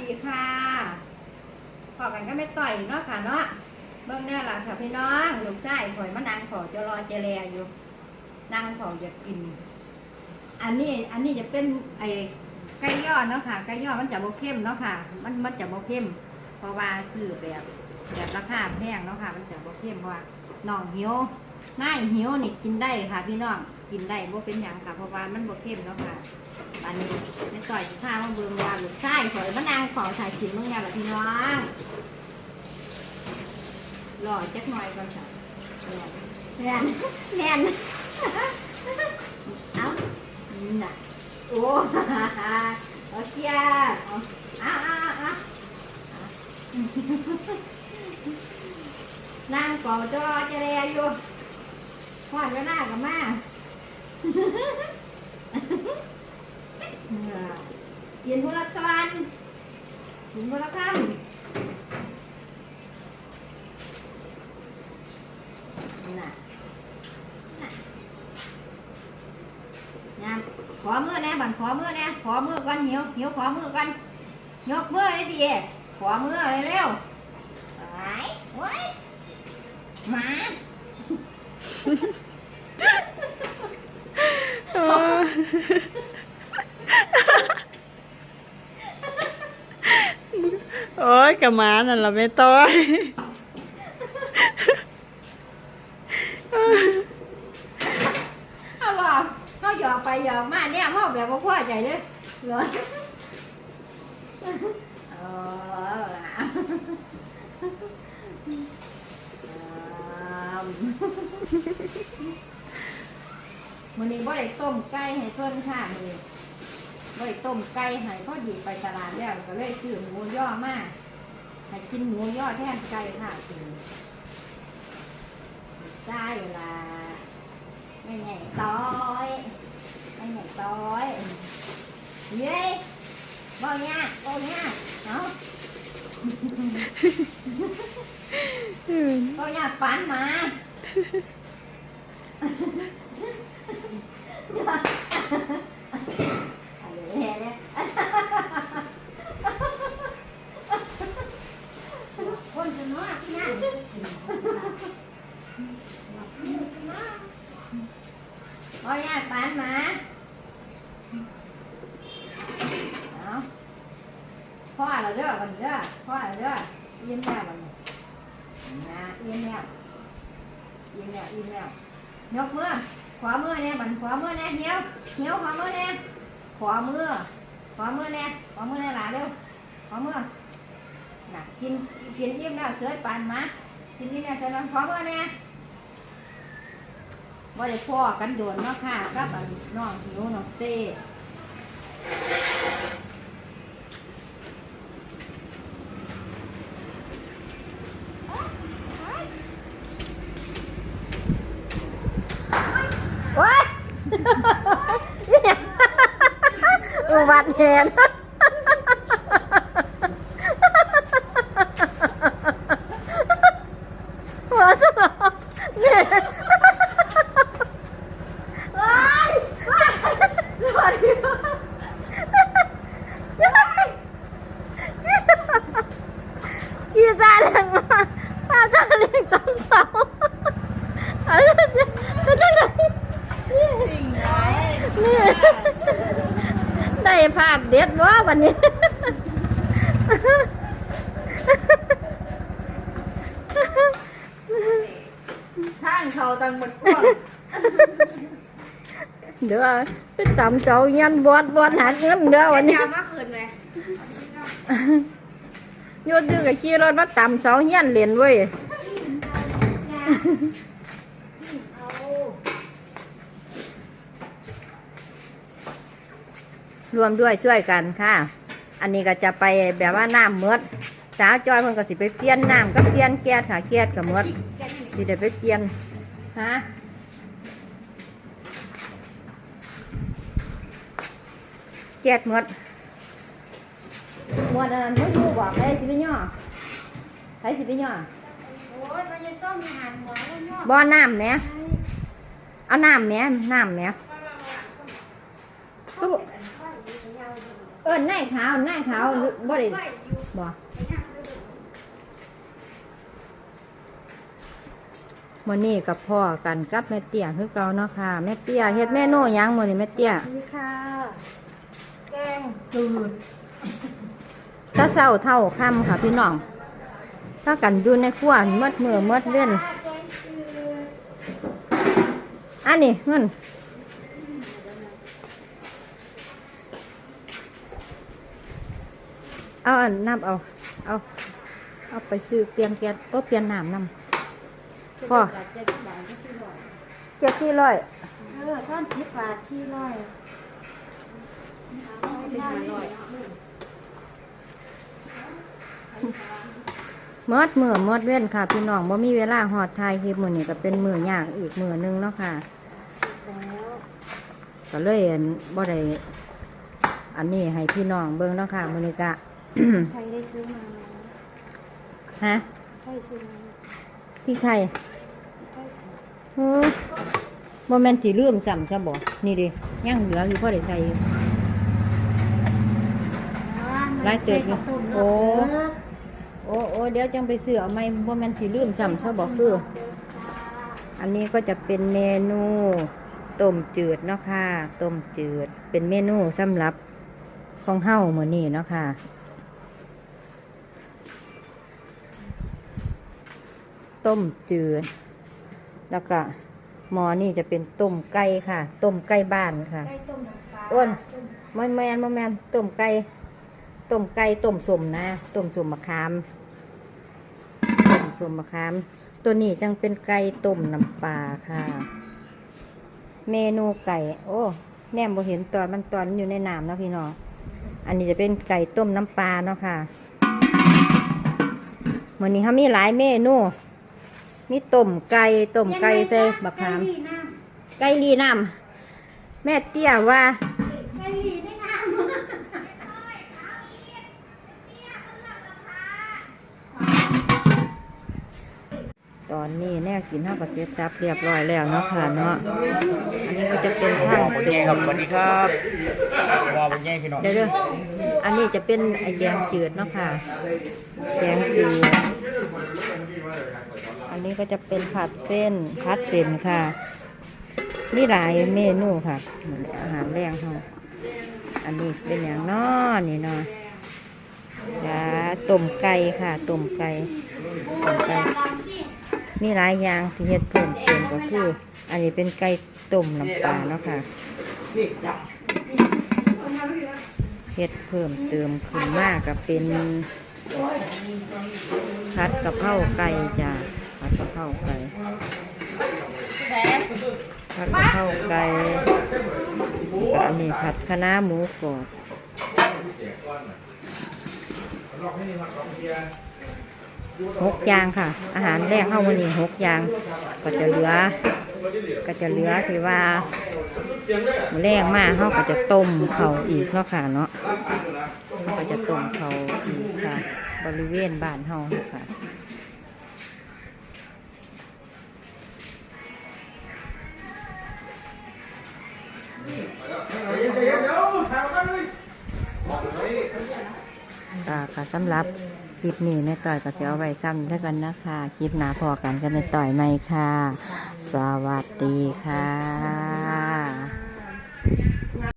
ดีค่ะพอกันก็ไม่ต่อยเนาะค่ะเนาะเบิ่งแน่หล่ะค่ะพี่น้องลูกชายข่อยมานางขอจะรอเจแลอยู่นางขออยากกิน อันนี้อันนี้จะเป็นไอ้ไก่ย่อเนาะค่ะไก่ย่อมันจะบ่เข้มเนาะค่ะ มันมันจะบ่เข้ม เพราะว่าซื้อแบบแบบราคาแพงเนาะค่ะ มันจะบ่เข้มเพราะว่าน้องหิวง่ายหิวนี่กินได้ค่ะ พี่น้อง กินได้บ่เป็นหยังค่ะเพราะว่ามันบ่เข้มเนาะค่ะอันนี้ในต่อยข้าวมาเบิ่งว่าลูกชายข่อยมานางขอถ่ายกินมึงเนี่ยล่ะพี่น้องรอจักหน่อยก่อนค่ะแน่นแน่นแนนเอาน่ะโอ้โอเคเอาเอาเอาเอานางก่อจรอจะเรียอยู่หอดไว้หน้ากับมา กินพละตอนกินพละคำน่ะน่ะงามขอมือแน่บันขอมือแน่ขอมือก่อนหิวหิวขอมือก่อนยกมือเลยดิขอมือเลยเร็วไปไว้มา เออ โอ้ยกับหมานั่นเราไม่ต้อยเอาบ่เขาหยอกไปหยอกมาเนี่ยมอแบบว่าพ่อใจเลยเหรอเออล่ะ มันนี้บ่ได้ต้มไก่ให้เพิ่นค่ะมือบ่ได้ต้มไก่ให้พอดีไปตลาดแล้วก็เลยซื้อหมูย่อมาให้กินหมูย่อแทนไก่ค่ะคือได้เวลาไม่ใหญ่ต้อยไม่ใหญ่ต้อยเย้บ่ยากบ่ยากเนาะบ่ยากปานมาเอาเลยเนี่ยคนจะน้อยเนี่ย บ่ากปานมาเอาพ่อเราเด้อวันเด้อพ่อเราเด้อยิ้มแล้ววันนี้นะยิ้มแล้วยิ้มแล้วยิ้มแล้วยกมือขวามือเนี่ยบันขวามือเนี่ยเหี้ยวเหี้ยวขวามือเนี่ยขวามือขวามือเนี่ยขวามือเนี่ยหลาเร็วขวามือน่ะกินกินยิ้มแล้วเสือปานมากินยิ้มแล้วเสือนอนขวามือเนี่ย ว่าได้พ่อกันโดนเนาะค่ะกับอันน้องหิวน้องเต้ว้ายอุบัติเหตุหัวจะเนี่ย ว้ายว้ายสวัสดีค่ะกี่จานแรงมาป้าจานแรงตอนเสาร์อะไรจะก็จะไงนี่ ได้ภาพเด็ดวะวันนี้ ท่านเขาตังหมดก่อนเดี๋ยวไปตำเจ้ายันบอดบอดหันเงินเด้อวันนี้ยาวมากเกินเลยโยนดึงกับขี่รถมาตำเสาเฮียนเหรียญเว้ย รวมด้วยช่วยกันค่ะ อันนี้ก็จะไปแบบว่าน้ำเมดสาวจอยเพิ่นก็สิไปเปลี่ยนน้ำก็เปลี่ยนแก๊สค่ะแก๊สกับมดสิได้ไปเปลี่ยนฮะแก๊สหมดมดอันนั้นบ่อยู่บอกใครสิไปย่อใครสิไปย่อโอ้ยมันยังซ่อมมีหันหัวแล้วเนาะบ่อน้ำเนี่ยเอาน้ำเนี่ยน้ำเนี่ยก็ อกเอเอิ้นนายขาว นายขาวหรือบ่ได้ไฟอยู่บ่ไปย่างดูดูมื้อนี้กับพ่อกันกับแม่เตี้ยคือเก่าเนาะค่ะ แม่เตี้ยเฮ็ดเมนูหยังมื้อนี้แม่เตี้ยนี่ค่ะ แกงจืดถ้าเช้าเท่าค่ำค่ะพี่น้องถ้ากันอยู่ในครัวหมดมือหมดเว้นแกงจืดอันนี้เงิน เอาอันน้ำเอา เอา เอาไปซื้อเปลี่ยนแก๊สก็เปลี่ยนน้ำน้ำพ่อเจ็ดบาทก็สี่ร้อยเจ็ดที่ร้อยเออท่อนสิบบาทสี่ร้อยเอาไปห้าร้อยเมดมือเมดเว้นค่ะ พี่น้องบ่มีเวลาหอดทายคลิปมือนี่ก็เป็นมือยากอีกมือหนึงเนาะค่ะแล้วก็เลยอั่นบ่ได้อันนี้ให้พี่น้องเบิ่งเนาะค่ะมื้อนี้ก็ ใครได้ซื้อมาไหมฮะใครซื้อมาพี่ไข่ใครเฮ้อบ่แม่นสิลืมจำซะบ่นี่ดิยังเหลืออยู่พอได้ใส่อยู่หลายเติบอยู่โอ้โอ้โอ้เดี๋ยวจังไปซื้อเอาใหม่บ่แม่นสิลืมจำซะบ่คือ อันนี้ก็จะเป็นเมนูต้มจืดเนาะค่ะต้มจืดเป็นเมนูสำหรับของเฮามื้อนี้เนาะค่ะ ต้มจืด แล้วก็หมอนี่จะเป็นต้มไก่ค่ะ ต้มไก่บ้านค่ะ ไก่ต้มน้ำปลาอ้วนไม่แมนไม่แมนต้มไก่ต้มไก่ต้มสมนะต้มสมมะขามต้มสมมะขาม ตัวนี้จังเป็นไก่ต้มน้ำปลาค่ะ เมนูไก่ โอ้แนมบ่เห็นตอนมันตอนอยู่ในน้ำเนาะพี่น้องอันนี้จะเป็นไก่ต้มน้ำปลาเนาะค่ะวันนี้เขามีหลายเมนู มีต้มไก่ต้มไก่ใส่บะขามไก่ลีน้ไก่ลีน้ำแม่เตี้ยว่าำไก่ลีได้น้ำตอนนี้แน่กินเท่ากับเจ็บซับเรียบร้อยแล้วเนาะค่ะเนาะอันนี้ก็จะเป็นช่างโอเคตูครับสวัสดีครับวอเป็นไงพี่น้องเดี๋ยวเด้ออันนี้จะเป็นไอแกงจืดเนาะค่ะแกงจืดอั นี้ก็จะเป็นผัดเส้นผัดเส้นค่ะ มีหลายเมนูค่ะ อาหารแรงค่ะอันนี้เป็นอย่างน้อนี่เนาะยาต้มไก่ค่ะต้มไก่ต้มไก่มีหลายอย่างที่เฮ็ดเพิ่มเติมก็คือ อันนี้เป็นไก่ต้มน้ำปลาเนาะค่ะเฮ็ดเพิ่มเติมขึ้นมากก็เป็นผัดกะเพราไก่จ้ะ ผัดกะเพราไก่ผัดกะเพราไก่ก็อันนี้ผัดคะน้าหมูกรอบหกอย่างค่ะ อาหารแรกเข้าวันนี้หกอย่าง ก็จะเหลือ ก็จะเหลือที่ว่ามื้อแรงมากเขาก็จะต้มเขาอีกเนาะค่ะเนาะเขาก็จะต้มเขาอีกค่ะ บริเวณบ้านเฮาค่ะ อ่าค่ะสำหรับคลิปนี้แม่ต่อยก็จะเอาไว้ซ้ำด้วยกันนะคะ คลิปหน้าพอกันก็แม่ต่อยไหมค่ะ สวัสดีค่ะ